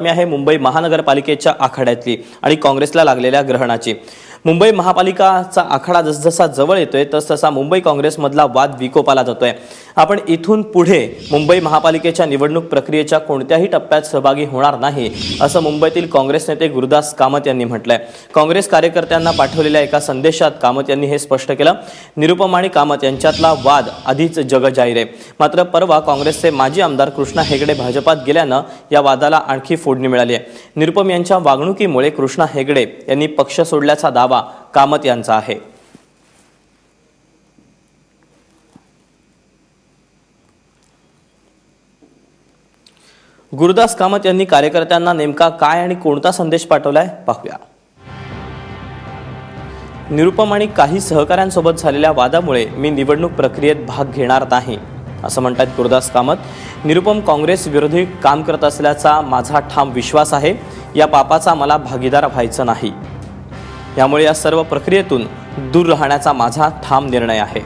बातमी आहे मुंबई महानगरपालिकेच्या आखाड्यातली आणि काँग्रेसला लागलेल्या ग्रहणाची. मुंबई महापालिकाचा आखाडा जसजसा जवळ येतोय तसतसा मुंबई काँग्रेसमधला वाद विकोपाला जातोय. आपण इथून पुढे मुंबई महापालिकेच्या निवडणूक प्रक्रियेच्या कोणत्याही टप्प्यात सहभागी होणार नाही असं मुंबईतील काँग्रेस नेते गुरुदास कामत यांनी म्हटलंय. काँग्रेस कार्यकर्त्यांना पाठवलेल्या एका संदेशात कामत यांनी हे स्पष्ट केलं निरुपम आणि कामत यांच्यातला वाद आधीच जगजाहीर आहे मात्र परवा काँग्रेसचे माजी आमदार कृष्णा हेगडे भाजपात गेल्यानं या वादाला आणखी फोडणी मिळाली आहे निरुपम यांच्या वागणुकीमुळे कृष्णा हेगडे यांनी पक्ष सोडल्याचा दावा कामत यांचा आहे. गुरुदास कामत यांनी कार्यकर्त्यांना नेमका काय आणि कोणता संदेश पाठवलाय? पाहूया. निरुपम आणि काही सहकाऱ्यांसोबत झालेल्या वादामुळे मी निवडणूक प्रक्रियेत भाग घेणार नाही असं म्हणतात गुरुदास कामत. निरुपम काँग्रेस विरोधी काम करत असल्याचा माझा ठाम विश्वास आहे. या पापाचा मला भागीदार व्हायचं नाही. यामुळे या सर्व प्रक्रियेतून दूर राहण्याचा माझा ठाम निर्णय आहे.